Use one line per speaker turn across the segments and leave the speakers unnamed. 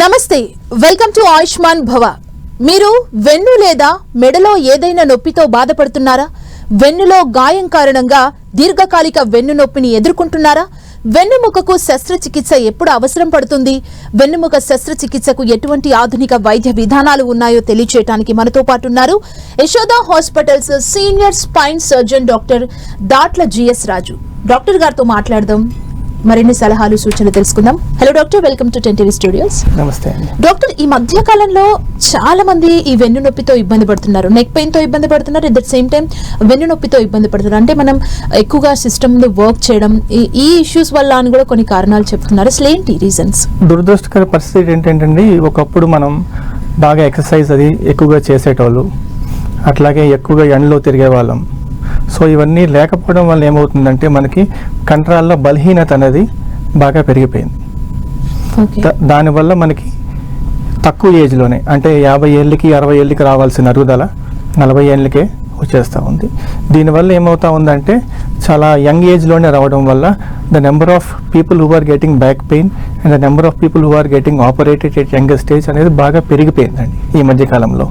నమస్తే welcome to Ayushman భవ. మీరు వెన్ను లేదా మెడలో ఏదైనా నొప్పితో బాధపడుతున్నారా? వెన్నులో గాయం కారణంగా దీర్ఘకాలిక వెన్ను నొప్పిని ఎదుర్కొంటున్నారా? వెన్నుముకకు శస్త్రచికిత్స ఎప్పుడు అవసరం పడుతుంది? వెన్నుముక శస్త్రచికిత్సకు ఎటువంటి ఆధునిక వైద్య విధానాలు ఉన్నాయో తెలియచేయడానికి మనతో పాటు ఉన్నారు Yashoda hospitals senior spine surgeon doctor Datla GS Raju. Doctor గారితో మాట్లాడదాం. మరిన్ని సలహాలు సూచనలు తెలుసుకుందాం. Hello doctor welcome to ten TV studios
నమస్తే
డాక్టర్ ఈ మధ్య కాలంలో చాలా మంది ఈ వెన్ను నొప్పితో ఇబ్బంది పడుతున్నారు. నెక్ పెయిన్తో ఇబ్బంది పడుతున్నారు. ఎట్ ద సేమ్ టైం వెన్ను నొప్పితో ఇబ్బంది పడుతున్నారు. అంటే మనం ఎక్కువగా సిస్టమ్ వర్క్ చేయడం ఈ- ఈ ఇష్యూస్ వల్ల అని కూడా కొన్ని కారణాలు చెప్తున్నారు. అసలు ఏంటి రీజన్స్
దురదృష్టకర పరిస్థితి ఏంటంటే ఒకప్పుడు మనం బాగా ఎక్సర్సైజ్ అది ఎక్కువగా చేసేటోళ్ళు. అట్లాగే ఎక్కువగా ఎండలో తిరిగే వాళ్ళం సో ఇవన్నీ లేకపోవడం వల్ల ఏమవుతుందంటే మనకి కండరాల్లో బలహీనత అనేది బాగా పెరిగిపోయింది. దానివల్ల మనకి తక్కువ ఏజ్లోనే అంటే యాభై ఏళ్ళకి అరవై ఏళ్ళకి రావాల్సిన అరుగుదల నలభై ఏళ్ళకే వచ్చేస్తూ ఉంది. దీనివల్ల ఏమవుతా ఉందంటే చాలా యంగ్ ఏజ్లోనే రావడం వల్ల the number of people who are getting back pain and the number of people who are getting operated at younger stage అనేది బాగా పెరిగిపోయిందండి ఈ మధ్యకాలంలో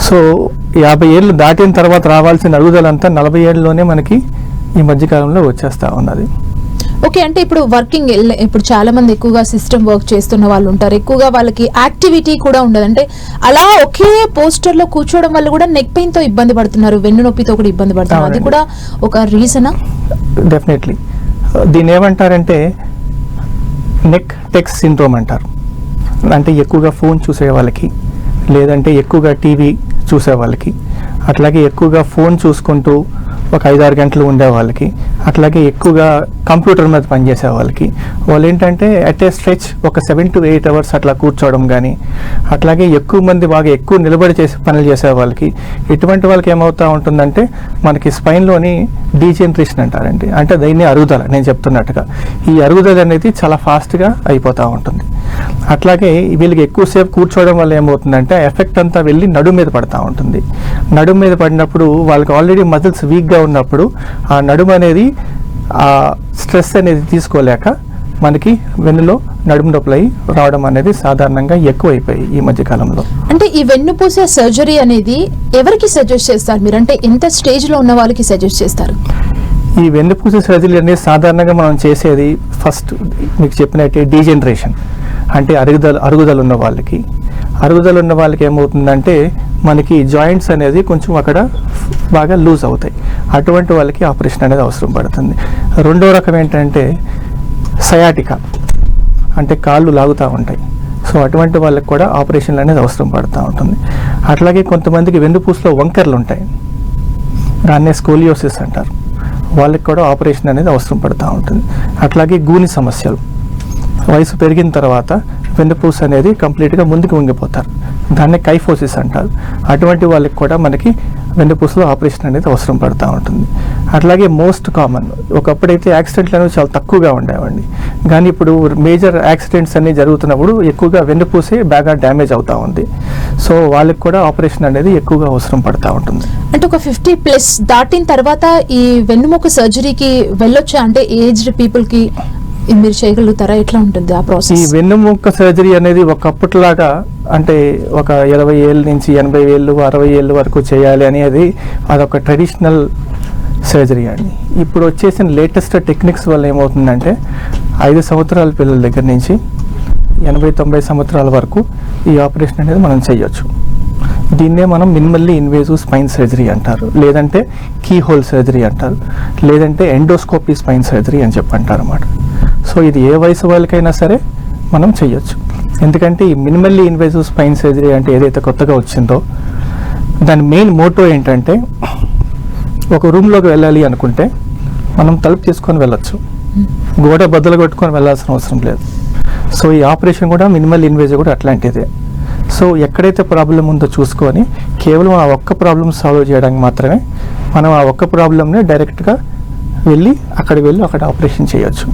సో యాభై ఏళ్ళు దాటిన తర్వాత రావాల్సిన అరుగుదలంతా నలభై ఏళ్ళలోనే మనకి ఈ మధ్యకాలంలో వచ్చేస్తూ ఉన్నది.
ఓకే అంటే ఇప్పుడు వర్కింగ్ ఇప్పుడు చాలా మంది ఎక్కువగా సిస్టమ్ వర్క్ చేస్తున్న వాళ్ళు ఉంటారు. ఎక్కువగా వాళ్ళకి యాక్టివిటీ కూడా ఉండదు. అంటే అలా ఒకే పోస్టర్లో కూర్చోవడం వల్ల కూడా నెక్ పెయిన్తో ఇబ్బంది పడుతున్నారు. వెన్ను నొప్పితో కూడా ఇబ్బంది పడుతున్నారు. అది. కూడా ఒక రీజనా?
డెఫినెట్లీ. దీన్ని ఏమంటారంటే నెక్ టెక్స్ సిండ్రోమ్ అంటారు. అంటే ఎక్కువగా ఫోన్ చూసే వాళ్ళకి లేదంటే ఎక్కువగా టీవీ చూసే వాళ్ళకి. అట్లాగే ఎక్కువగా ఫోన్ చూసుకుంటూ ఒక ఐదారు గంటలు ఉండే వాళ్ళకి. అట్లాగే ఎక్కువగా కంప్యూటర్ మీద పనిచేసే వాళ్ళకి. వాళ్ళు ఏంటంటే అట్ ఏ స్ట్రెచ్ ఒక సెవెన్ టు ఎయిట్ అవర్స్ అట్లా కూర్చోవడం కానీ అట్లాగే ఎక్కువ మంది బాగా ఎక్కువ నిలబడి చేసే పనులు చేసే వాళ్ళకి. ఇటువంటి వాళ్ళకి ఏమవుతూ ఉంటుందంటే మనకి స్పైన్లోని డీజనరేషన్ అంటారండి. అంటే దీన్ని అరుగుదల నేను చెప్తున్నట్టుగా. ఈ అరుగుదల అనేది చాలా ఫాస్ట్గా అయిపోతూ ఉంటుంది. అట్లాగే వీళ్ళకి ఎక్కువసేపు కూర్చోవడం వల్ల ఏమవుతుందంటే ఎఫెక్ట్ అంతా వెళ్ళి నడుము మీద పడతా ఉంటుంది. నడుము మీద పడినప్పుడు వాళ్ళకి ఆల్రెడీ మజిల్స్ వీక్గా ఉన్నప్పుడు ఆ నడుము అనేది ఆ స్ట్రెస్ అనేది తీసుకోలేక మనకి వెన్నులో నడుము నొప్పులై రావడం అనేది సాధారణంగా ఎక్కువైపోయి ఈ మధ్య కాలంలో.
అంటే ఈ వెన్నుపూసే సర్జరీ అనేది ఎవరికి సజెస్ట్ చేస్తారు మీరు? అంటే ఎంత స్టేజ్లో ఉన్న వాళ్ళకి సజెస్ట్ చేస్తారు?
ఈ వెన్నుపూస సర్జరీ అనేది సాధారణంగా మనం చేసేది ఫస్ట్ మీకు చెప్పినట్టే డీజనరేషన్. అంటే అరుగుదల అరుగుదల ఉన్న వాళ్ళకి. అరుగుదల ఉన్న వాళ్ళకి ఏమవుతుందంటే మనకి జాయింట్స్ అనేది కొంచెం అక్కడ బాగా లూజ్ అవుతాయి. అటువంటి వాళ్ళకి ఆపరేషన్ అనేది అవసరం పడుతుంది. రెండో రకం ఏంటంటే సయాటికా అంటే కాళ్ళు లాగుతూ ఉంటాయి. సో అటువంటి వాళ్ళకి కూడా ఆపరేషన్లు అనేది అవసరం పడుతూ ఉంటుంది. అట్లాగే కొంతమందికి వెన్నుపూసలో వంకర్లు ఉంటాయి. దాన్నే స్కోలియోసిస్ అంటారు. వాళ్ళకి కూడా ఆపరేషన్ అనేది అవసరం పడుతూ ఉంటుంది. అట్లాగే గూని సమస్యలు. వయసు పెరిగిన తర్వాత వెన్నుపూస అనేది కంప్లీట్గా ముందుకు వంగిపోతారు. దాన్ని కైఫోసిస్ అంటారు. అటువంటి వాళ్ళకి కూడా మనకి వెన్నుపూసలో ఆపరేషన్ అనేది అవసరం పడుతూ ఉంటుంది. అట్లాగే మోస్ట్ కామన్ ఒకప్పుడైతే యాక్సిడెంట్లు అనేవి చాలా తక్కువగా ఉండేవండి. కానీ ఇప్పుడు మేజర్ యాక్సిడెంట్స్ అన్ని జరుగుతున్నప్పుడు ఎక్కువగా వెన్నుపూసే బాగా డ్యామేజ్ అవుతూ ఉంది. సో వాళ్ళకి కూడా ఆపరేషన్ అనేది ఎక్కువగా అవసరం పడుతూ ఉంటుంది.
అంటే ఒక ఫిఫ్టీ ప్లస్ దాటిన తర్వాత ఈ వెన్నుముక సర్జరీకి వెళ్ళొచ్చా? అంటే ఏజ్డ్ పీపుల్కి మీరు చేయగలుగుతారా? ఎట్లా ఉంటుంది ఆ
ఈ
ప్రాసెస్?
వెన్నుముక్క సర్జరీ అనేది ఒకప్పటిలాగా అంటే ఒక ఇరవై ఏళ్ళ నుంచి ఎనభై ఏళ్ళు అరవై ఏళ్ళు వరకు చేయాలి అనేది అదొక ట్రెడిషనల్ సర్జరీ అండి. ఇప్పుడు వచ్చేసిన లేటెస్ట్ టెక్నిక్స్ వల్ల ఏమవుతుందంటే ఐదు సంవత్సరాల పిల్లల దగ్గర నుంచి ఎనభై తొంభై సంవత్సరాల వరకు ఈ ఆపరేషన్ అనేది మనం చేయొచ్చు. దీన్నే మనం మినిమల్లీ ఇన్వేజివ్ స్పైన్ సర్జరీ అంటారు. లేదంటే కీ హోల్ సర్జరీ అంటారు. లేదంటే ఎండోస్కోపీ స్పైన్ సర్జరీ అని చెప్పి అంటారు అన్నమాట సో ఇది ఏ వయసు వాళ్ళకైనా సరే మనం చేయొచ్చు ఎందుకంటే ఈ మినిమల్లీ ఇన్వేసివ్ స్పైన్ సర్జరీ అంటే ఏదైతే కొత్తగా వచ్చిందో దాని మెయిన్ మోటో ఏంటంటే ఒక రూమ్లోకి వెళ్ళాలి అనుకుంటే మనం తలుపు తీసుకొని వెళ్ళొచ్చు. గోడ బద్దలు కొట్టుకొని వెళ్ళాల్సిన అవసరం లేదు. సో ఈ ఆపరేషన్ కూడా మినిమల్ ఇన్వేజివ్ కూడా అట్లాంటిదే. సో ఎక్కడైతే ప్రాబ్లం ఉందో చూసుకొని కేవలం ఆ ఒక్క ప్రాబ్లం సాల్వ్ చేయడానికి మాత్రమే మనం ఆ ఒక్క ప్రాబ్లమ్ని డైరెక్ట్గా వెళ్ళి అక్కడ వెళ్ళి అక్కడ ఆపరేషన్ చేయొచ్చు.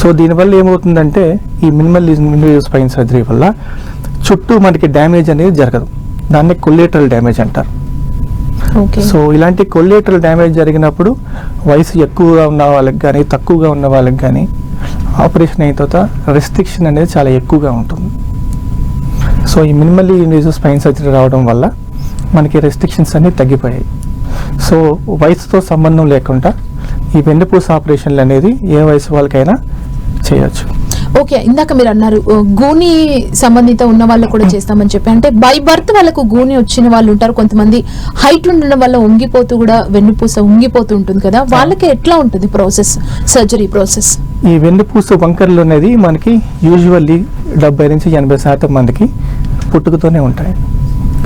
సో దీనివల్ల ఏమవుతుందంటే ఈ మినిమల్ ఇన్వేజివ్ స్పైన్ సర్జరీ వల్ల చుట్టూ మనకి డ్యామేజ్ అనేది జరగదు. దాన్ని కొల్లేటరల్ డ్యామేజ్ అంటారు.
ఓకే.
సో ఇలాంటి కొల్లేటరల్ డ్యామేజ్ జరిగినప్పుడు వయసు ఎక్కువగా ఉన్న వాళ్ళకి కానీ తక్కువగా ఉన్న వాళ్ళకి కానీ ఆపరేషన్ అయిన తర్వాత రెస్ట్రిక్షన్ అనేది చాలా ఎక్కువగా ఉంటుంది. సో ఈ మినిమల్లీ ఇన్వేజివ్ స్పైన్ సర్జరీ రావడం వల్ల మనకి రెస్ట్రిక్షన్స్ అన్నీ తగ్గిపోయాయి. సో వయసుతో సంబంధం లేకుండా ఈ వెన్నుపూస ఆపరేషన్లు అనేది ఏ వయసు వాళ్ళకైనా చేయొచ్చు.
ఓకే ఇందాక మీరు అన్నారు గూని సంబంధిత ఉన్న వాళ్ళు కూడా చేస్తామని చెప్పి అంటే బై బర్త్ వాళ్ళకు గూని వచ్చిన వాళ్ళు ఉంటారు. కొంతమంది హైట్ ఉండడం వల్ల ఉంగిపోతూ కూడా వెన్నుపూస ఉంగిపోతూ ఉంటుంది కదా. వాళ్ళకి ఎట్లా ఉంటుంది ప్రాసెస్ సర్జరీ ప్రాసెస్
ఈ వెన్నుపూస వంకర్లు అనేది మనకి యూజువల్లీ డెబ్బై నుంచి ఎనభై శాతం మందికి పుట్టుకతోనే ఉంటాయి.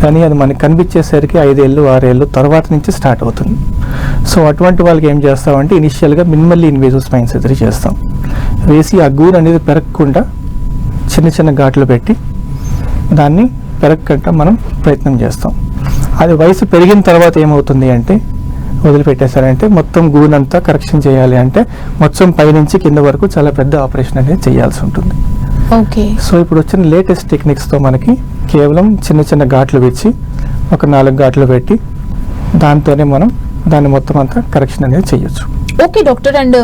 కానీ అది మనకి కనిపించేసరికి ఐదేళ్ళు ఆరేళ్ళు తర్వాత నుంచి స్టార్ట్ అవుతుంది. సో అటువంటి వాళ్ళకి ఏం చేస్తామంటే ఇనిషియల్గా మినిమల్లీ ఇన్వేజివ్ స్పైన్ సర్జరీ చేస్తాం. వేసి ఆ గూరు అనేది పెరగకుండా చిన్న చిన్న ఘాట్లు పెట్టి దాన్ని పెరగకుండా మనం ప్రయత్నం చేస్తాం. అది వయసు పెరిగిన తర్వాత ఏమవుతుంది అంటే వదిలిపెట్టేశారంటే మొత్తం గూనంతా కరెక్షన్ చేయాలి అంటే మొత్తం పైనుంచి కింద వరకు చాలా పెద్ద ఆపరేషన్ అనేది చేయాల్సి ఉంటుంది.
ఓకే.
సో ఇప్పుడు వచ్చిన లేటెస్ట్ టెక్నిక్స్తో మనకి కేవలం చిన్న చిన్న ఘాట్లు వెచ్చి ఒక నాలుగు ఘాట్లు పెట్టి దాంతోనే మనం దాన్ని మొత్తం అంతా కరెక్షన్ అనేది చేయొచ్చు.
Okay doctor. And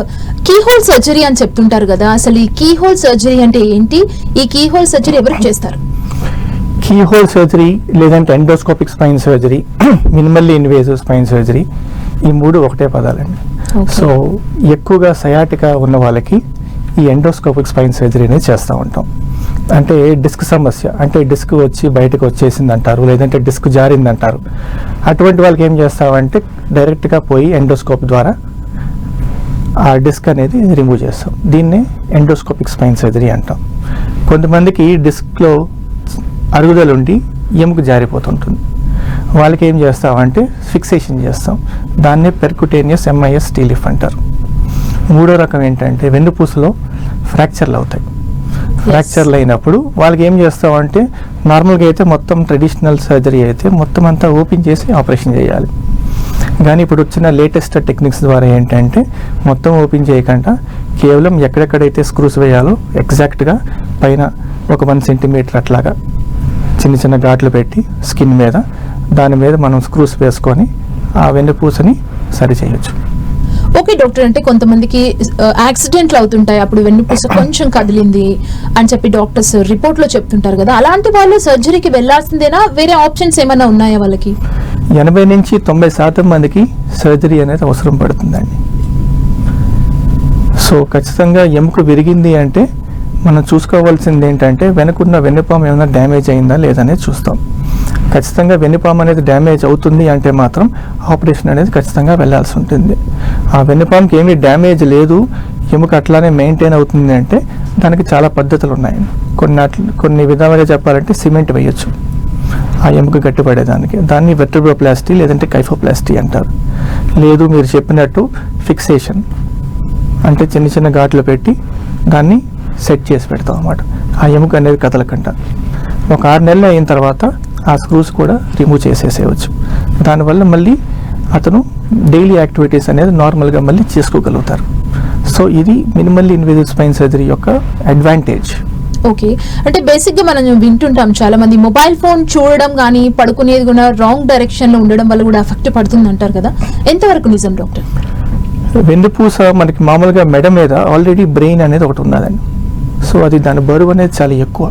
keyhole surgery అని చెప్తుంటారు కదా అసలు ఈ కీ హోల్ సర్జరీ అంటే ఏంటి? ఈ కీ హోల్ సర్జరీ ఎవరికి చేస్తారు?
కీ హోల్ సర్జరీ లేదంటే endoscopic spine surgery minimally invasive spine surgery ఈ మూడు ఒకటే పదాలండి. సో ఎక్కువగా సయాటికా ఉన్న వాళ్ళకి ఈ ఎండోస్కోపిక్ స్పైన్ సర్జరీ అనేది చేస్తూ ఉంటాం. అంటే డిస్క్ సమస్య అంటే డిస్క్ వచ్చి బయటకు వచ్చేసింది అంటారు లేదంటే డిస్క్ జారింది అంటారు అటువంటి వాళ్ళకి ఏం చేస్తామంటే డైరెక్ట్గా పోయి ఎండోస్కోప్ ద్వారా ఆ డిస్క్ అనేది రిమూవ్ చేస్తాం. దీన్నే ఎండోస్కోపిక్ స్పైన్ సర్జరీ అంటాం. కొంతమందికి డిస్క్లో అరుగుదల ఉండి ఎముక జారిపోతుంటుంది. వాళ్ళకి ఏం చేస్తామంటే ఫిక్సేషన్ చేస్తాం. దాన్నే పెర్కుటేనియస్ ఎంఐఎస్ టీలిఫ్ అంటారు. మూడో రకం ఏంటంటే వెన్నుపూసలో ఫ్రాక్చర్లు అవుతాయి. ఫ్రాక్చర్లు అయినప్పుడు వాళ్ళకి ఏం చేస్తామంటే నార్మల్గా అయితే మొత్తం ట్రెడిషనల్ సర్జరీ అయితే మొత్తం అంతా ఓపెన్ చేసి ఆపరేషన్ చేయాలి. కానీ ఇప్పుడు వచ్చిన లేటెస్ట్ టెక్నిక్స్ ద్వారా ఏంటంటే మొత్తం ఓపెన్ చేయకుండా కేవలం ఎక్కడెక్కడైతే స్క్రూస్ వేయాలో ఎగ్జాక్ట్గా పైన ఒక వన్ సెంటీమీటర్ అట్లాగా చిన్న చిన్న ఘాట్లు పెట్టి స్కిన్ మీద దాని మీద మనం స్క్రూస్ వేసుకొని ఆ వెన్నుపూసని సరి చేయొచ్చు.
ఓకే డాక్టర్ అంటే కొంతమందికి uh, యాక్సిడెంట్లు అవుతుంటాయి. అప్పుడు వెన్నుపూస కొంచెం కదిలింది అని చెప్పి డాక్టర్స్ రిపోర్ట్లో చెప్తుంటారు కదా. అలాంటి వాళ్ళు సర్జరీకి వెళ్ళాల్సిందేనా వేరే ఆప్షన్స్ ఏమైనా ఉన్నాయా వాళ్ళకి?
ఎనభై నుంచి తొంభై శాతం మందికి సర్జరీ అనేది అవసరం పడుతుందండి. సో ఖచ్చితంగా ఎముక విరిగింది అంటే మనం చూసుకోవాల్సింది ఏంటంటే వెనుకున్న వెన్నుపాము ఏమైనా డ్యామేజ్ అయిందా లేదనేది చూస్తాం. ఖచ్చితంగా వెన్నుపాము అనేది డ్యామేజ్ అవుతుంది అంటే మాత్రం ఆపరేషన్ అనేది ఖచ్చితంగా వెళ్ళాల్సి ఉంటుంది. ఆ వెన్నుపాముకి ఏమీ డ్యామేజ్ లేదు ఎముక అట్లానే మెయింటైన్ అవుతుంది అంటే దానికి చాలా పద్ధతులు ఉన్నాయి. కొన్ని అట్ల- కొన్ని విధాలుగా చెప్పాలంటే సిమెంట్ వేయొచ్చు. ఆ ఎముక గట్టిపడేదానికి. దాన్ని వెట్రిబ్రోప్లాస్టీ లేదంటే కైఫోప్లాస్టీ అంటారు. లేదు మీరు చెప్పినట్టు ఫిక్సేషన్. అంటే చిన్న చిన్న ఘాట్లు పెట్టి దాన్ని సెట్ చేసి పెడతాం అన్నమాట. ఆ ఎముక అనేది కదలకంట ఒక ఆరు నెలలు అయిన తర్వాత ఆ స్క్రూస్ కూడా రిమూవ్ చేసేసేయచ్చు. దానివల్ల మళ్ళీ అతను డైలీ యాక్టివిటీస్ అనేది నార్మల్గా మళ్ళీ చేసుకోగలుగుతారు. సో ఇది మినిమల్లీ ఇన్వేజివ్ స్పైన్ సర్జరీ యొక్క అడ్వాంటేజ్.
ఓకే. అంటే బేసిక్గా మనం వింటుంటాం చాలా మంది మొబైల్ ఫోన్ చూడడం కానీ పడుకునేది కూడా రాంగ్ డైరెక్షన్లో ఉండడం వల్ల కూడా ఎఫెక్ట్ పడుతుంది అంటారు కదా. ఎంతవరకు నిజం డాక్టర్?
వెన్నుపూస మనకి మామూలుగా మెడ మీద ఆల్రెడీ బ్రెయిన్ అనేది ఒకటి ఉన్నదండి. సో అది దాని బరువు అనేది చాలా ఎక్కువ.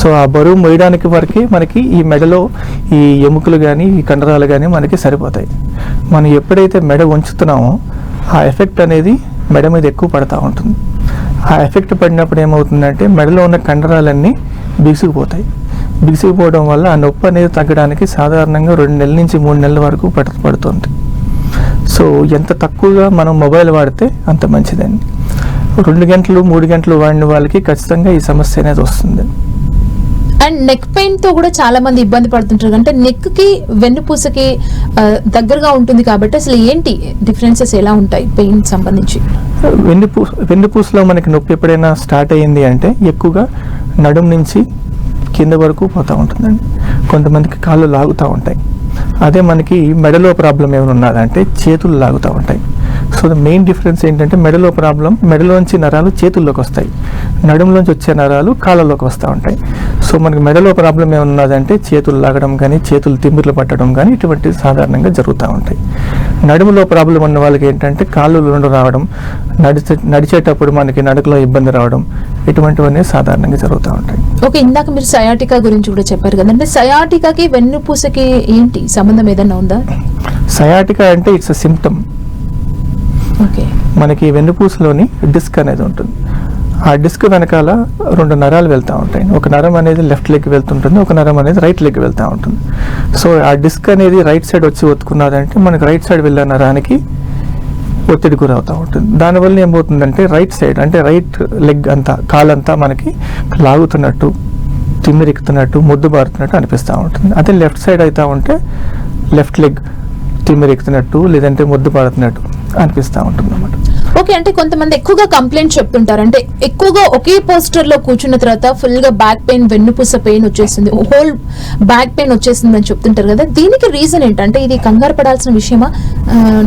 సో ఆ బరువు మోయడానికి వరకే మనకి ఈ మెడలో ఈ ఎముకలు కానీ ఈ కండరాలు కానీ మనకి సరిపోతాయి. మనం ఎప్పుడైతే మెడ ఉంచుతున్నామో ఆ ఎఫెక్ట్ అనేది మెడ మీద ఎక్కువ పడతా ఉంటుంది. ఆ ఎఫెక్ట్ పడినప్పుడు ఏమవుతుందంటే మెడలో ఉన్న కండరాలన్నీ బిగుసుకుపోతాయి. బిగుసుకుపోవడం వల్ల ఆ నొప్పి అనేది తగ్గడానికి సాధారణంగా రెండు నెలల నుంచి మూడు నెలల వరకు పడ పడుతుంది. సో ఎంత తక్కువగా మనం మొబైల్ వాడితే అంత మంచిదండి. రెండు గంటలు మూడు గంటలు వాడిన వాళ్ళకి ఖచ్చితంగా ఈ సమస్య అనేది వస్తుంది.
అండ్ నెక్ పెయిన్తో కూడా చాలా మంది ఇబ్బంది పడుతుంటారు. అంటే నెక్కి వెన్నుపూసకి దగ్గరగా ఉంటుంది కాబట్టి అసలు ఏంటి డిఫరెన్సెస్ ఎలా ఉంటాయి పెయిన్ సంబంధించి?
వెన్నుపూ వెన్నుపూసలో మనకి నొప్పి ఎప్పుడైనా స్టార్ట్ అయ్యింది అంటే ఎక్కువగా నడుం నుంచి కింద వరకు పోతూ ఉంటుందండి. కొంతమందికి కాళ్ళు లాగుతూ ఉంటాయి. అదే మనకి మెడలో ప్రాబ్లం ఏమైనా ఉన్నదంటే చేతులు లాగుతూ ఉంటాయి. సో ద మెయిన్ డిఫరెన్స్ ఏంటంటే మెడలో ప్రాబ్లం మెడలోంచి నరాలు చేతుల్లోకి వస్తాయి. నడుములోంచి వచ్చే నరాలు కాళ్ళలోకి వస్తూ ఉంటాయి. సో మనకి మెడలో ప్రాబ్లం ఏమన్నదంటే చేతులు లాగడం కానీ చేతులు తిమ్మిర్లు పట్టడం కానీ ఇటువంటివి సాధారణంగా జరుగుతూ ఉంటాయి. నడుములో ప్రాబ్లం ఉన్న వాళ్ళకి ఏంటంటే కాళ్ళు రెండు రావడం నడిచే నడిచేటప్పుడు మనకి నడుకులో ఇబ్బంది రావడం ఇటువంటివన్నీ సాధారణంగా జరుగుతూ ఉంటాయి.
ఓకే ఇందాక మీరు సయాటికా గురించి కూడా చెప్పారు కదండి సయాటికాకి వెన్నుపూసకి ఏంటి సంబంధం ఏదైనా ఉందా?
సయాటికా అంటే ఇట్స్ అ సిమ్టమ్
ఓకే.
మనకి వెన్నుపూసలోని డిస్క్ అనేది ఉంటుంది. ఆ డిస్క్ వెనకాల రెండు నరాలు వెళ్తూ ఉంటాయి. ఒక నరం అనేది లెఫ్ట్ లెగ్ వెళ్తుంటుంది ఒక నరం అనేది రైట్ లెగ్ వెళ్తూ ఉంటుంది. సో ఆ డిస్క్ అనేది రైట్ సైడ్ వచ్చి ఒత్తుకున్నదంటే మనకు రైట్ సైడ్ వెళ్ళే నరానికి ఒత్తిడి గురవుతూ ఉంటుంది. దానివల్ల ఏమవుతుందంటే రైట్ సైడ్ అంటే రైట్ లెగ్ అంతా కాలంతా మనకి లాగుతున్నట్టు తిమ్మిరెక్కుతున్నట్టు ముద్దు బారుతున్నట్టు అనిపిస్తూ ఉంటుంది. అదే లెఫ్ట్ సైడ్ అవుతా ఉంటే లెఫ్ట్ లెగ్ తిమ్మిరెక్కుతున్నట్టు లేదంటే ముద్దు పడుతున్నట్టు అనిపిస్తూ ఉంటుంది అన్నమాట
ఓకే అంటే కొంతమంది ఎక్కువగా కంప్లైంట్ చెప్తుంటారు. అంటే ఎక్కువగా ఒకే పోస్టర్లో కూర్చున్న తర్వాత ఫుల్గా బ్యాక్ పెయిన్ వెన్నుపూస పెయిన్ వచ్చేసింది హోల్ బ్యాక్ పెయిన్ వచ్చేసింది అని చెప్తుంటారు కదా. దీనికి రీజన్ ఏంటంటే ఇది కంగారు పడాల్సిన విషయమా?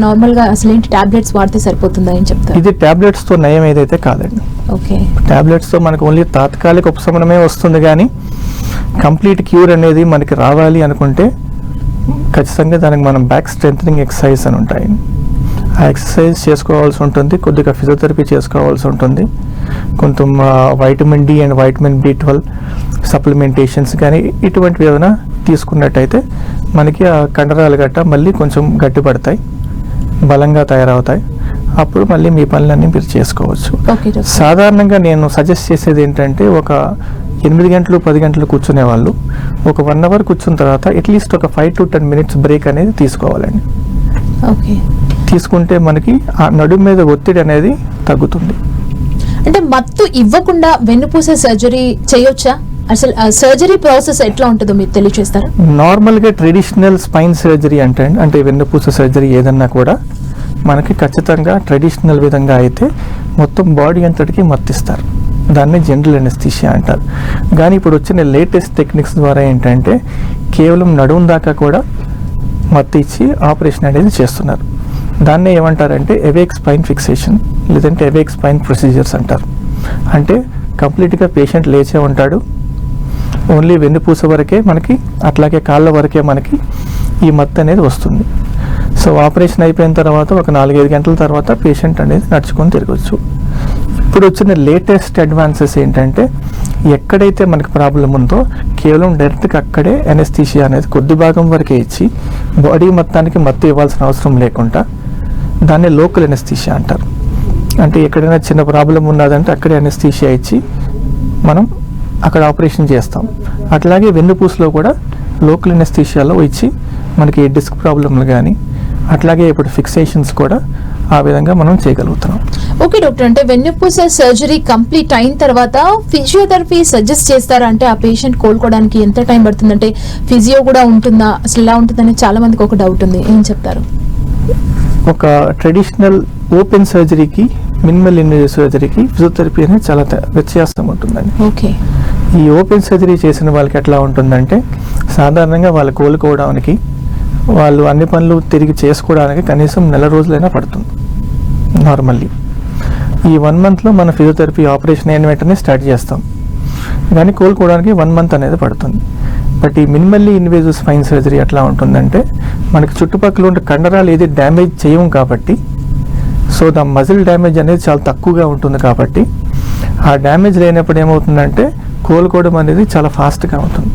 నార్మల్గా అసలు ఏంటి టాబ్లెట్స్ వాడితే సరిపోతుందా అని చెప్తారు.
ఇది టాబ్లెట్స్తో నయం ఏదైతే కాదండి.
ఓకే.
టాబ్లెట్స్తో మనకు ఓన్లీ తాత్కాలిక ఉపశమనమే వస్తుంది కానీ కంప్లీట్ క్యూర్ అనేది మనకి రావాలి అనుకుంటే ఖచ్చితంగా దానికి మనం బ్యాక్ స్ట్రెంథనింగ్ ఎక్సర్సైజ్ అని ఉంటాయి ఎక్సర్సైజ్ చేసుకోవాల్సి ఉంటుంది కొద్దిగా ఫిజియోథెరపీ చేసుకోవాల్సి ఉంటుంది. కొంత vitamin D and vitamin B twelve supplementations కానీ ఇటువంటివి ఏదైనా తీసుకున్నట్టయితే మనకి ఆ కండరాలు గట్ట మళ్ళీ కొంచెం గట్టిపడతాయి బలంగా తయారవుతాయి. అప్పుడు మళ్ళీ మీ పనులన్నీ మీరు చేసుకోవచ్చు. సాధారణంగా నేను సజెస్ట్ చేసేది ఏంటంటే ఒక ఎనిమిది గంటలు పది గంటలు కూర్చునే వాళ్ళు ఒక వన్ అవర్ కూర్చున్న తర్వాత అట్లీస్ట్ ఒక five to ten minutes break అనేది తీసుకోవాలండి.
ఓకే.
తీసుకుంటే మనకి ఆ నడుము మీద ఒత్తిడి అనేది తగ్గుతుంది.
అంటే మత్తు ఇవ్వకుండా వెన్నుపూస సర్జరీ చేయొచ్చా? అసలు సర్జరీ ప్రాసెస్ ఎట్లా ఉంటుందో మీరు తెలియచేస్తారా?
నార్మల్గా ట్రెడిషనల్ స్పైన్ సర్జరీ అంటే అంటే వెన్నుపూస సర్జరీ ఏదన్నా కూడా మనకి ఖచ్చితంగా ట్రెడిషనల్ విధంగా అయితే మొత్తం బాడీ అంతటికి మత్తిస్తారు. దాన్ని జనరల్ అనెస్థీషియా అంటారు. కానీ ఇప్పుడు వచ్చిన లేటెస్ట్ టెక్నిక్స్ ద్వారా ఏంటంటే కేవలం నడుము దాకా కూడా మత్తు ఇచ్చి ఆపరేషన్ అనేది చేస్తున్నారు. దాన్ని ఏమంటారంటే ఎవేక్ స్పైన్ ఫిక్సేషన్ లేదంటే ఎవేక్ స్పైన్ ప్రొసీజర్స్ అంటారు. అంటే కంప్లీట్గా పేషెంట్ లేచే ఉంటాడు. ఓన్లీ వెన్నుపూస వరకే మనకి అట్లాగే కాళ్ళ వరకే మనకి ఈ మత్తు అనేది వస్తుంది. సో ఆపరేషన్ అయిపోయిన తర్వాత ఒక నాలుగైదు గంటల తర్వాత పేషెంట్ అనేది నడుచుకొని తిరగచ్చు. ఇప్పుడు వచ్చిన లేటెస్ట్ అడ్వాన్సెస్ ఏంటంటే ఎక్కడైతే మనకి ప్రాబ్లం ఉందో కేవలం డైరెక్ట్గా అక్కడే ఎనెస్థీషియా అనేది కొద్ది భాగం వరకే ఇచ్చి బాడీ మొత్తానికి మత్తు ఇవ్వాల్సిన అవసరం లేకుండా దాన్ని లోకల్ ఎనెస్థీషియా అంటారు. అంటే ఎక్కడైనా చిన్న ప్రాబ్లం ఉన్నదంటే అక్కడే ఎనెస్థీషియా ఇచ్చి మనం అక్కడ ఆపరేషన్ చేస్తాం. అట్లాగే వెన్నుపూసలో కూడా లోకల్ ఎనెస్థీషియాలో ఇచ్చి మనకి డిస్క్ ప్రాబ్లంలు కానీ అట్లాగే ఇప్పుడు ఫిక్సేషన్స్ కూడా ఆ విధంగా మనం చేయగలుగుతున్నాం.
ఓకే డాక్టర్ అంటే వెన్నుపూస సర్జరీ కంప్లీట్ అయిన తర్వాత ఫిజియోథెరపీ సజెస్ట్ చేస్తారా? అంటే ఆ పేషెంట్ కోలుకోవడానికి ఎంత టైం పడుతుంది అంటే ఫిజియో కూడా ఉంటుందా? అసలు ఎలా ఉంటుందని చాలా మందికి ఒక డౌట్ ఉంది. ఏం చెప్తారు?
ఒక ట్రెడిషనల్ ఓపెన్ సర్జరీకి మినిమల్ ఇన్వేజివ్ సర్జరీకి ఫిజియోథెరపీ అనేది చాలా వ్యత్యాసం ఉంటుందండి.
ఓకే.
ఈ ఓపెన్ సర్జరీ చేసిన వాళ్ళకి ఎట్లా ఉంటుందంటే సాధారణంగా వాళ్ళు కోలుకోవడానికి వాళ్ళు అన్ని పనులు తిరిగి చేసుకోవడానికి కనీసం నెల రోజులైనా పడుతుంది. నార్మల్లీ ఈ వన్ మంత్లో మన ఫిజియోథెరపీ ఆపరేషన్ అయిన వెంటనే స్టార్ట్ చేస్తాం. కానీ కోలుకోవడానికి వన్ మంత్ అనేది పడుతుంది. బట్ ఈ మినిమల్లీ ఇన్వేజివ్ స్పైన్ సర్జరీ ఎట్లా ఉంటుందంటే మనకి చుట్టుపక్కల ఉండే కండరాలు ఏది డ్యామేజ్ చేయము కాబట్టి సో ద మజిల్ డ్యామేజ్ అనేది చాలా తక్కువగా ఉంటుంది కాబట్టి ఆ డ్యామేజ్ లేనప్పుడు ఏమవుతుందంటే కోలుకోవడం అనేది చాలా ఫాస్ట్గా ఉంటుంది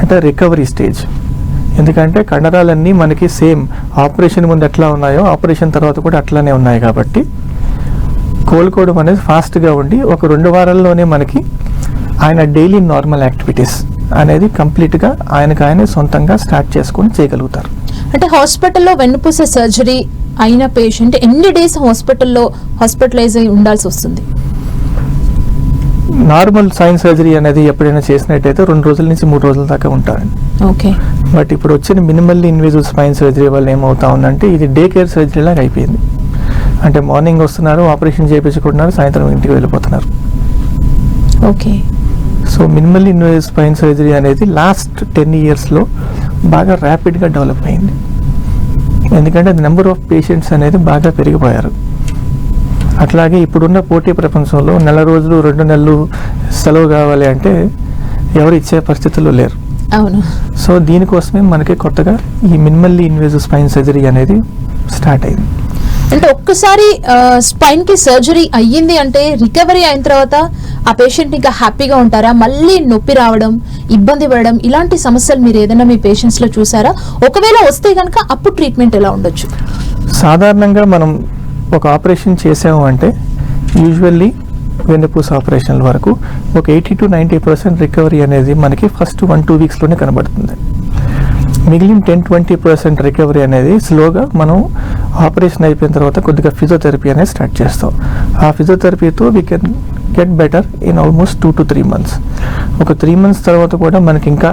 అంటే రికవరీ స్టేజ్. ఎందుకంటే కండరాలన్నీ మనకి సేమ్ ఆపరేషన్ ముందు ఎట్లా ఉన్నాయో ఆపరేషన్ తర్వాత కూడా అట్లానే ఉన్నాయి కాబట్టి కోలుకోవడం అనేది ఫాస్ట్గా ఉండి ఒక రెండు వారాల్లోనే మనకి ఆయన డైలీ నార్మల్ యాక్టివిటీస్. అనేది కంప్లీట్గా ఆయనకు ఆయనే సొంతంగా స్టార్ట్ చేసుకొని చేయగలుగుతారు.
అంటే హాస్పిటల్లో వెన్నుపూస సర్జరీ అయిన పేషెంట్ ఎన్ని డేస్ హాస్పిటల్లో హాస్పిటలైజ్ అయి ఉండాల్సి వస్తుంది?
నార్మల్ సైన్ సర్జరీ అనేది ఎప్పుడైనా చేసినట్టయితే రెండు రోజుల నుంచి మూడు రోజుల దాకా ఉంటారండి
ఓకే.
బట్ ఇప్పుడు వచ్చిన మినిమల్లీ ఇన్వేజివ్ స్పైన్ సర్జరీ వల్ల ఏమవుతా ఉందంటే ఇది డే కేర్ సర్జరీ లాగా అయిపోయింది. అంటే మార్నింగ్ వస్తున్నారు ఆపరేషన్ చేయించుకుంటున్నారు సాయంత్రం ఇంటికి వెళ్ళిపోతున్నారు.
Okay.
So minimal invasive spine surgery అనేది లాస్ట్ టెన్ ఇయర్స్లో బాగా ర్యాపిడ్గా డెవలప్ అయింది. ఎందుకంటే నెంబర్ ఆఫ్ పేషెంట్స్ అనేది బాగా పెరిగిపోయారు. అట్లాగే ఇప్పుడున్న పోటీ ప్రపంచంలో నెల రోజులు రెండు నెలలు సెలవు కావాలి అంటే ఎవరు ఇచ్చే పరిస్థితుల్లో లేరు.
అవును.
సో దీనికోసమే మనకి కొత్తగా ఈ మినిమల్లీ ఇన్వేజివ్ స్పైన్ సర్జరీ అనేది స్టార్ట్ అయింది.
అంటే ఒక్కసారి స్పైన్కి సర్జరీ అయ్యింది అంటే రికవరీ అయిన తర్వాత ఆ పేషెంట్ ఇంకా హ్యాపీగా ఉంటారా? మళ్ళీ నొప్పి రావడం ఇబ్బంది పడడం ఇలాంటి సమస్యలు మీరు ఏదైనా మీ పేషెంట్స్లో చూసారా? ఒకవేళ వస్తే కనుక అప్పుడు ట్రీట్మెంట్ ఎలా ఉండొచ్చు?
సాధారణంగా మనం ఒక ఆపరేషన్ చేసాము అంటే యూజువల్లీ వెన్నుపూస ఆపరేషన్ల వరకు ఒక eighty to ninety percent recovery అనేది మనకి ఫస్ట్ వన్ టూ వీక్స్లోనే కనబడుతుంది. మిగిలిన టెన్ ట్వంటీ పర్సెంట్ రికవరీ అనేది స్లోగా మనం ఆపరేషన్ అయిపోయిన తర్వాత కొద్దిగా ఫిజియోథెరపీ అనేది స్టార్ట్ చేస్తాం. ఆ ఫిజియోథెరపీతో we can get better in almost two to three months ఒక త్రీ మంత్స్ తర్వాత కూడా మనకి ఇంకా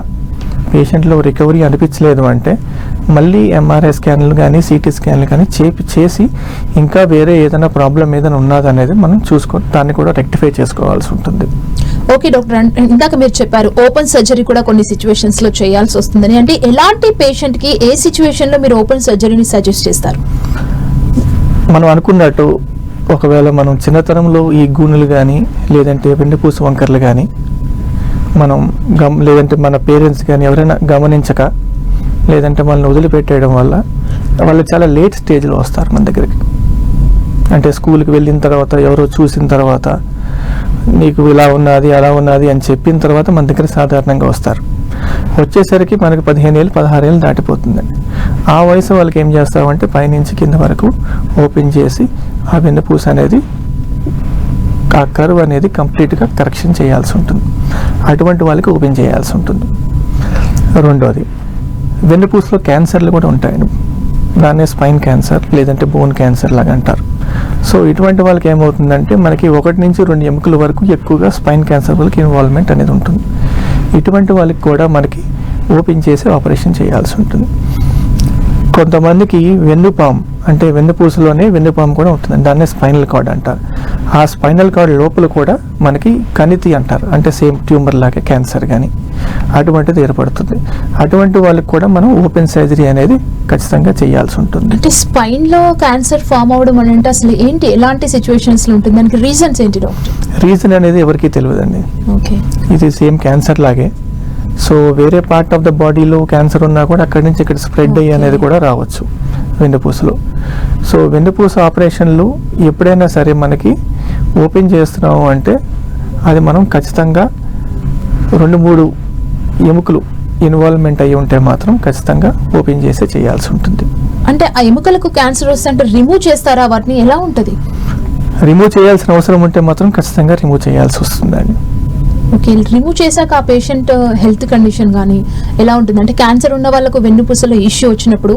పేషెంట్లో రికవరీ అనిపించలేదు అంటే మళ్ళీ ఎంఆర్ఐ స్కాన్లు కానీ సిటీ స్కాన్లు కానీ చేపి చేసి ఇంకా వేరే ఏదైనా ప్రాబ్లం ఏదైనా ఉన్నదనేది మనం చూసుకో దాన్ని కూడా రెక్టిఫై చేసుకోవాల్సి ఉంటుంది.
Okay doctor. ఇందాక మీరు చెప్పారు ఓపెన్ సర్జరీ కూడా కొన్ని సిచ్యువేషన్స్లో చేయాల్సి వస్తుందని. అంటే ఎలాంటి పేషెంట్కి ఏ సిచ్యువేషన్లో మీరు ఓపెన్ సర్జరీని సజెస్ట్ చేస్తారు?
మనం అనుకున్నట్టు ఒకవేళ మనం చిన్నతనంలో ఈ గూనులు కానీ లేదంటే వెండిపూస వంకర్లు కానీ మనం గమ్ లేదంటే మన పేరెంట్స్ కానీ ఎవరైనా గమనించక లేదంటే మనల్ని వదిలిపెట్టేయడం వల్ల వాళ్ళు చాలా లేట్ స్టేజ్లో వస్తారు మన దగ్గరికి. అంటే స్కూల్కి వెళ్ళిన తర్వాత ఎవరో చూసిన తర్వాత నీకు ఇలా ఉన్నది అలా ఉన్నది అని చెప్పిన తర్వాత మన దగ్గర సాధారణంగా వస్తారు. వచ్చేసరికి మనకు పదిహేను ఏళ్ళు పదహారు ఏళ్ళు దాటిపోతుందండి ఆ వయసు వాళ్ళకి ఏం చేస్తామంటే పైనుంచి కింద వరకు ఓపెన్ చేసి ఆ వెన్నపూస అనేది ఆ కరువు అనేది కంప్లీట్గా కరెక్షన్ చేయాల్సి ఉంటుంది. అటువంటి వాళ్ళకి ఓపెన్ చేయాల్సి ఉంటుంది. రెండోది వెన్నుపూసలో క్యాన్సర్లు కూడా ఉంటాయి. దాన్నే స్పైన్ క్యాన్సర్ లేదంటే బోన్ క్యాన్సర్ లాగా అంటారు. సో ఇటువంటి వాళ్ళకి ఏమవుతుందంటే మనకి ఒకటి నుంచి రెండు ఎముకల వరకు ఎక్కువగా స్పైన్ క్యాన్సర్ వాళ్ళకి ఇన్వాల్వ్మెంట్ అనేది ఉంటుంది. ఇటువంటి వాళ్ళకి కూడా మనకి ఓపెన్ చేసి ఆపరేషన్ చేయాల్సి ఉంటుంది. కొంతమందికి వెన్నుపాం అంటే వెన్నుపూసలోనే వెన్నుపాం కూడా ఉంటుంది. దాన్నే స్పైనల్ కార్డ్ అంటారు. ఆ స్పైనల్ కార్డ్ లోపల కూడా మనకి కణితి అంటారు. అంటే సేమ్ ట్యూమర్ లాగా క్యాన్సర్ కానీ అటువంటిది ఏర్పడుతుంది. అటువంటి వాళ్ళకి కూడా మనం ఓపెన్ సర్జరీ అనేది ఖచ్చితంగా చేయాల్సి ఉంటుంది.
అంటే స్పైన్లో క్యాన్సర్ ఫామ్ అవడం అని అంటే అసలు ఏంటి ఎలాంటి సిచ్యువేషన్స్లో ఉంటుంది? దానికి రీజన్స్ ఏంటి డాక్టర్?
రీజన్ అనేది ఎవరికీ తెలియదండి.
ఓకే.
ఇది సేమ్ క్యాన్సర్ లాగే సో వేరే పార్ట్ ఆఫ్ ద బాడీలో క్యాన్సర్ ఉన్నా కూడా అక్కడి నుంచి ఇక్కడ స్ప్రెడ్ అయ్యి అనేది. కూడా రావచ్చు వెన్నుపూసలో సో వెన్నుపూస ఆపరేషన్లు ఎప్పుడైనా సరే మనకి ఓపెన్ చేస్తున్నాము అంటే అది మనం ఖచ్చితంగా రెండు మూడు ఎముకలు ఇన్వాల్వ్మెంట్ అయ్యి ఉంటే మాత్రం ఖచ్చితంగా ఓపెన్ చేసే చేయాల్సి ఉంటుంది.
అంటే ఆ ఎముకలకు క్యాన్సర్ వస్తే అంటే రిమూవ్ చేస్తారా? వాటిని ఎలా ఉంటది?
రిమూవ్ చేయాల్సిన అవసరం ఉంటే మాత్రం ఖచ్చితంగా రిమూవ్ చేయాల్సి వస్తుందండి.
ఓకే రిమూవ్ చేశాక ఆ పేషెంట్ హెల్త్ కండిషన్ కానీ ఎలా ఉంటుంది? అంటే క్యాన్సర్ ఉన్న వాళ్ళకు వెన్నుపూసలో ఇష్యూ వచ్చినప్పుడు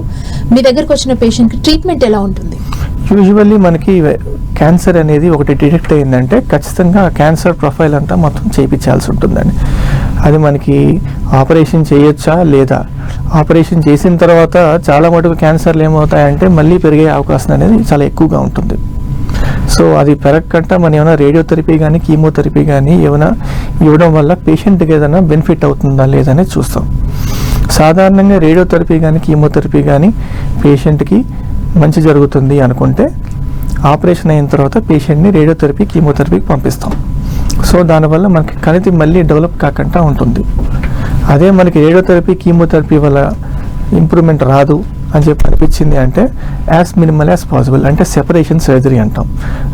మీ దగ్గరకు వచ్చిన పేషెంట్కి ట్రీట్మెంట్ ఎలా ఉంటుంది?
యూజువల్లీ మనకి క్యాన్సర్ అనేది ఒకటి డిటెక్ట్ అయిందంటే ఖచ్చితంగా క్యాన్సర్ ప్రొఫైల్ అంతా మొత్తం చేయించాల్సి ఉంటుందండి. అది మనకి ఆపరేషన్ చేయొచ్చా లేదా? ఆపరేషన్ చేసిన తర్వాత చాలా మటుకు క్యాన్సర్లు ఏమవుతాయంటే మళ్ళీ పెరిగే అవకాశం అనేది చాలా ఎక్కువగా ఉంటుంది. సో అది పెరగకుండా మనం ఏమైనా రేడియోథెరపీ కానీ కీమోథెరపీ కానీ ఏమైనా ఇవ్వడం వల్ల పేషెంట్కి ఏదైనా బెనిఫిట్ అవుతుందా లేదని చూస్తాం. సాధారణంగా రేడియోథెరపీ కానీ కీమోథెరపీ కానీ పేషెంట్కి మంచి జరుగుతుంది అనుకుంటే ఆపరేషన్ అయిన తర్వాత పేషెంట్ని రేడియోథెరపీ కీమోథెరపీకి పంపిస్తాం. సో దానివల్ల మనకి కణితి మళ్ళీ డెవలప్ కాకుండా ఉంటుంది. అదే మనకి రేడియోథెరపీ కీమోథెరపీ వల్ల ఇంప్రూవ్మెంట్ రాదు. అని చెప్పి అనిపించింది అంటే యాజ్ మినిమల్ యాజ్ పాసిబుల్ అంటే సెపరేషన్ సర్జరీ అంటాం.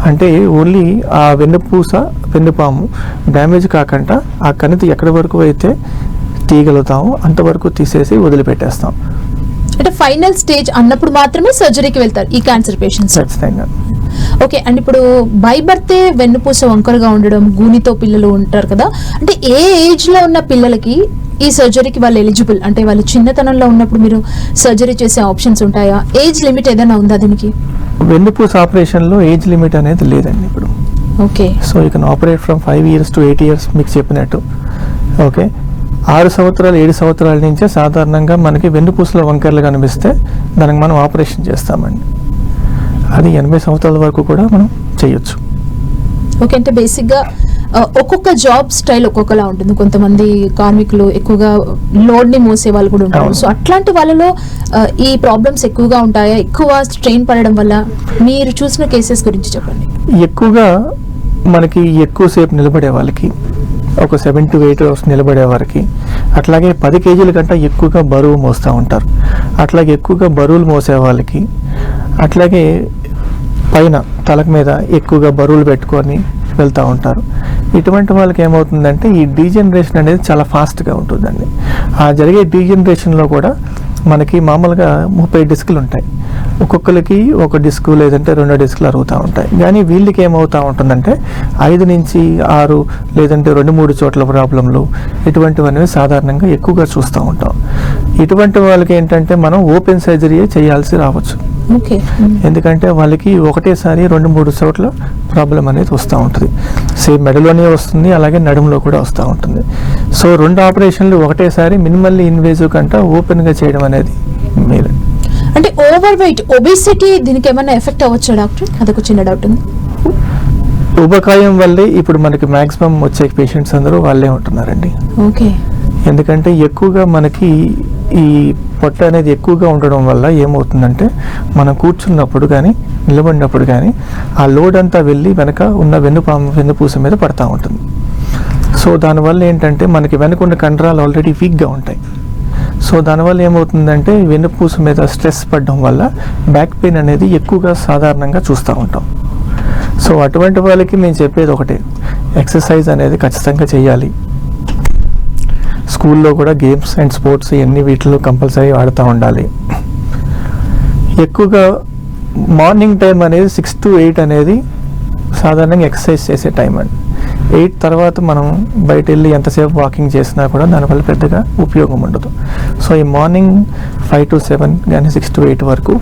అంటే ఓన్లీ ఆ వెన్నుపూస వెన్నుపాము డ్యామేజ్ కాకుండా ఆ కణితి ఎక్కడి వరకు అయితే తీయగలుగుతామో అంతవరకు తీసేసి వదిలిపెట్టేస్తాం.
అంటే ఫైనల్ స్టేజ్ అన్నప్పుడు మాత్రమే సర్జరీకి వెళ్తారు ఈ క్యాన్సర్ పేషెంట్స్
ఖచ్చితంగా.
ఓకే అండ్ ఇప్పుడు బై బర్తే వెన్నుపూస వంకరగా ఉండడం గూనితో పిల్లలు ఉంటారు కదా అంటే ఏ ఏజ్లో ఉన్న పిల్లలకి ఈ సర్జరీకి వాళ్ళు ఎలిజిబుల్ అంటే వాళ్ళు చిన్నతనంలో ఉన్నప్పుడు మీరు సర్జరీ చేసే ఆప్షన్స్ ఉంటాయా? ఏజ్ లిమిట్ ఏదైనా ఉందా దీనికి?
వెన్నుపూస ఆపరేషన్లో ఏజ్ లిమిట్ అనేది లేదండి ఇప్పుడు.
Okay.
So you can operate from five years to eight years మీకు చెప్పినట్టు. ఓకే ఆరు సంవత్సరాలు ఏడు సంవత్సరాల నుంచే సాధారణంగా మనకి వెన్నుపూసల వంకర్లు కనిపిస్తే దానికి మనం ఆపరేషన్ చేస్తామండి. అది ఎనభై సంవత్సరాల వరకు కూడా మనం చేయొచ్చు.
ఓకే అంటే బేసిక్గా ఒక్కొక్క జాబ్ స్టైల్ ఒక్కొక్కలా ఉంటుంది. కొంతమంది కార్మికులు ఎక్కువగా లోడ్ని మోసే వాళ్ళు కూడా ఉంటారు. సో అట్లాంటి వాళ్ళలో ఈ ప్రాబ్లమ్స్ ఎక్కువగా ఉంటాయా? ఎక్కువ స్ట్రెయిన్ పడడం వల్ల మీరు చూసిన కేసెస్ గురించి చెప్పండి.
ఎక్కువగా మనకి ఎక్కువసేపు నిలబడే వాళ్ళకి ఒక సెవెన్ టు ఎయిట్ అవర్స్ నిలబడే వారికి అట్లాగే పది కేజీల కంటే ఎక్కువగా బరువు మోస్తూ ఉంటారు. అట్లాగే ఎక్కువగా బరువులు మోసే వాళ్ళకి అట్లాగే పైన తలకు మీద ఎక్కువగా బరువులు పెట్టుకొని వెళ్తూ ఉంటారు. ఇటువంటి వాళ్ళకి ఏమవుతుందంటే ఈ డీజనరేషన్ అనేది చాలా ఫాస్ట్గా ఉంటుందండి. ఆ జరిగే డీజనరేషన్లో కూడా మనకి మామూలుగా ముప్పై డిస్కులు ఉంటాయి. ఒక్కొక్కరికి ఒక డిస్క్ లేదంటే రెండు డిస్కులు అరుగుతూ ఉంటాయి. కానీ వీళ్ళకి ఏమవుతూ ఉంటుందంటే ఐదు నుంచి ఆరు లేదంటే రెండు మూడు చోట్ల ప్రాబ్లంలు ఇటువంటివన్నీ సాధారణంగా ఎక్కువగా చూస్తూ ఉంటాం. ఇటువంటి వాళ్ళకి ఏంటంటే మనం ఓపెన్ సర్జరీ చేయాల్సి రావచ్చు. ఎందుకంటే వాళ్ళకి ఒకటేసారి రెండు మూడు చోట్ల ప్రాబ్లం అనేది వస్తూ ఉంటుంది. సేమ్ మెడలోనే వస్తుంది అలాగే నడుములో కూడా వస్తూ ఉంటుంది. సో రెండు ఆపరేషన్లు ఒకటేసారి మినిమల్లీ ఇన్వేజివ్ కంట ఓపెన్గా చేయడం అనేది మీరు
అంటే ఓవర్ వెయిట్ ఒబేసిటీ దీనికి ఏమైనా ఎఫెక్ట్ అవ్వచ్చా డాక్టర్? అదొక చిన్న డౌట్. ఉంది
ఉపకాయం వల్లే ఇప్పుడు మనకి మ్యాక్సిమం వచ్చే పేషెంట్స్ అందరూ వాళ్ళే ఉంటున్నారండి.
ఓకే.
ఎందుకంటే ఎక్కువగా మనకి ఈ పొట్ట అనేది ఎక్కువగా ఉండడం వల్ల ఏమవుతుందంటే మనం కూర్చున్నప్పుడు కానీ నిలబడినప్పుడు కానీ ఆ లోడ్ అంతా వెళ్ళి వెనక ఉన్న వెన్ను వెన్నుపూస మీద పడతా ఉంటుంది. సో దానివల్ల ఏంటంటే మనకి వెనక ఉన్న కండరాలు ఆల్రెడీ వీక్గా ఉంటాయి. సో దానివల్ల ఏమవుతుందంటే వెన్నుపూస మీద స్ట్రెస్ పడడం వల్ల బ్యాక్ పెయిన్ అనేది ఎక్కువగా సాధారణంగా చూస్తూ ఉంటాం. సో అటువంటి వాళ్ళకి మేము చెప్పేది ఒకటే. ఎక్సర్సైజ్ అనేది ఖచ్చితంగా చేయాలి. స్కూల్లో కూడా గేమ్స్ అండ్ స్పోర్ట్స్ ఇవన్నీ వీటిలో కంపల్సరీ ఆడుతూ ఉండాలి. ఎక్కువగా మార్నింగ్ టైం అనేది సిక్స్ టు ఎయిట్ అనేది సాధారణంగా ఎక్సర్సైజ్ చేసే టైం అండి. ఎయిట్ తర్వాత మనం బయట వెళ్ళి ఎంతసేపు వాకింగ్ చేసినా కూడా దానివల్ల పెద్దగా ఉపయోగం ఉండదు. సో ఈ మార్నింగ్ ఫైవ్ టు సెవెన్ కానీ సిక్స్ టు ఎయిట్ వరకు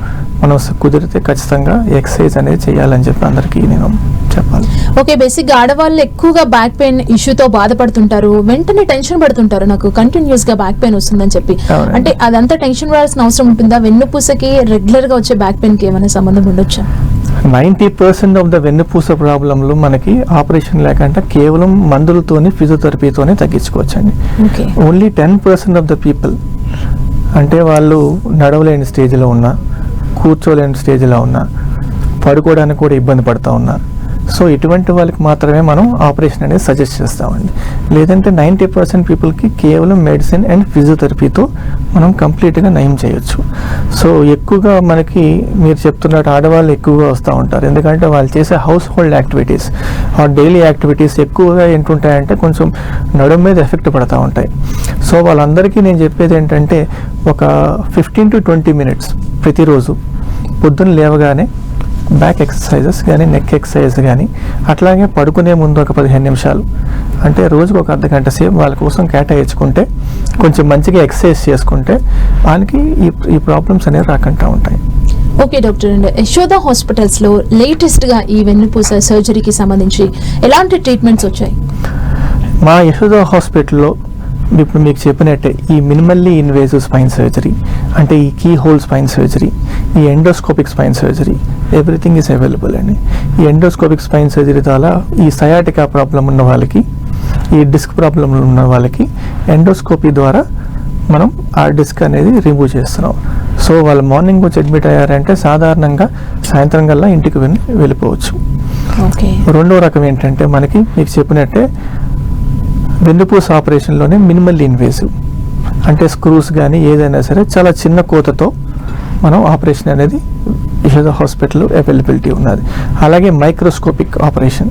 మనం కుదిరితే ఖచ్చితంగా ఎక్సర్సైజ్ అనేది చేయాలని చెప్పి అందరికీ నేను చెప్పాలి.
ఓకే బేసిక్ ఆడవాళ్ళు ఎక్కువగా బ్యాక్ పెయిన్ ఇష్యూతో బాధపడుతుంటారు. వెంటనే టెన్షన్ పడుతుంటారు. నాకు కంటిన్యూస్గా బ్యాక్ పెయిన్ వస్తుందని చెప్పి. అంటే అదంతా టెన్షన్ పడాల్సిన అవసరం ఉంటుందా? వెన్నుపూసకి రెగ్యులర్గా వచ్చే బ్యాక్ పెయిన్కి ఏమైనా సంబంధం ఉండొచ్చా?
నైంటీ పర్సెంట్ ఆఫ్ ద వెన్నుపూస ప్రాబ్లంలు మనకి ఆపరేషన్ లేకుండా కేవలం మందులతోని ఫిజియోథెరపీతోనే తగ్గించుకోవచ్చండి.
Okay.
Only ten percent of the people అంటే వాళ్ళు నడవలేని స్టేజ్లో ఉన్నా కూర్చోలేని స్టేజ్లో ఉన్నా పడుకోవడానికి కూడా ఇబ్బంది పడుతూ ఉన్నారు సో ఇటువంటి వాళ్ళకి మాత్రమే మనం ఆపరేషన్ అనేది సజెస్ట్ చేస్తామండి. లేదంటే నైంటీ పర్సెంట్ పీపుల్కి కేవలం మెడిసిన్ అండ్ ఫిజియోథెరపీతో మనం కంప్లీట్గా నయం చేయొచ్చు. సో ఎక్కువగా మనకి మీరు చెప్తున్నట్టు ఆడవాళ్ళు ఎక్కువగా వస్తూ ఉంటారు. ఎందుకంటే వాళ్ళు చేసే హౌస్ హోల్డ్ యాక్టివిటీస్ ఆ డైలీ యాక్టివిటీస్ ఎక్కువగా ఏంటుంటాయంటే కొంచెం నడుము మీద ఎఫెక్ట్ పడతా ఉంటాయి. సో వాళ్ళందరికీ నేను చెప్పేది ఏంటంటే ఒక ఫిఫ్టీన్ టు ట్వంటీ మినిట్స్ ప్రతిరోజు పొద్దున్న లేవగానే బ్యాక్ ఎక్సర్సైజెస్ కానీ నెక్ ఎక్సర్సైజ్ కానీ అట్లాగే పడుకునే ముందు ఒక పదిహేను నిమిషాలు. అంటే రోజుకు ఒక అర్ధ గంట సేపు వాళ్ళ కోసం కేటాయించుకుంటే కొంచెం మంచిగా ఎక్సర్సైజ్ చేసుకుంటే వాళ్ళకి ఈ ఈ ప్రాబ్లమ్స్ అనేవి రాకుండా ఉంటాయి.
ఓకే డాక్టర్ అండ్ యశోద హాస్పిటల్స్లో లేటెస్ట్గా ఈ వెన్నుపూస సర్జరీకి సంబంధించి ఎలాంటి ట్రీట్మెంట్స్ వచ్చాయి?
మా యశోద హాస్పిటల్లో ఇప్పుడు మీకు చెప్పినట్టే ఈ మినిమల్లీ ఇన్వేజివ్ స్పైన్ సర్జరీ అంటే ఈ కీ హోల్ స్పైన్ సర్జరీ ఈ endoscopic spine surgery everything is available అండి. ఈ ఎండోస్కోపిక్ స్పైన్ సర్జరీ ద్వారా ఈ సయాటికా ప్రాబ్లం ఉన్న వాళ్ళకి ఈ డిస్క్ ప్రాబ్లం ఉన్న వాళ్ళకి ఎండోస్కోపీ ద్వారా మనం ఆ డిస్క్ అనేది రిమూవ్ చేస్తున్నాం. సో వాళ్ళు మార్నింగ్ వచ్చి అడ్మిట్ అయ్యారంటే సాధారణంగా సాయంత్రం కల్లా ఇంటికి వెళ్ళి వెళ్ళిపోవచ్చు. రెండో రకం ఏంటంటే మనకి మీకు చెప్పినట్టే వెన్నుపూస ఆపరేషన్లోనే మినిమల్ ఇన్వేసివ్ అంటే స్క్రూస్ కానీ ఏదైనా సరే చాలా చిన్న కోతతో మనం ఆపరేషన్ అనేది యశోద హాస్పిటల్ అవైలబిలిటీ ఉన్నది. అలాగే మైక్రోస్కోపిక్ ఆపరేషన్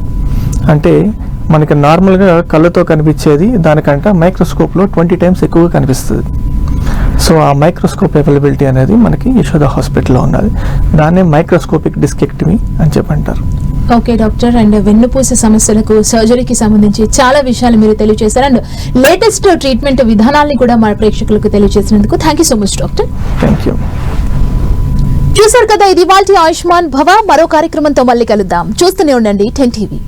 అంటే మనకి నార్మల్గా కళ్ళతో కనిపించేది దానికంట మైక్రోస్కోప్లో ట్వంటీ టైమ్స్ ఎక్కువగా కనిపిస్తుంది. సో ఆ మైక్రోస్కోప్ అవైలబిలిటీ అనేది మనకి యశోద హాస్పిటల్లో ఉన్నది. దాన్నే మైక్రోస్కోపిక్ డిస్కెక్టమీ అని చెప్పంటారు.
Okay doctor. అండ్ వెన్నుపూస సమస్యలకు సర్జరీకి సంబంధించి చాలా విషయాలు మీరు తెలియజేశారు. అండ్ లేటెస్ట్ ట్రీట్మెంట్ విధానాల్ని కూడా మన ప్రేక్షకులకు తెలియజేసినందుకు thank you so much doctor.
Thank you
చూసారు కదా ఇది వాళ్ళ ఆయుష్మాన్ భవ. మరో కార్యక్రమంతో మళ్ళీ కలుద్దాం. చూస్తూనే ఉండండి టెన్ టీవీ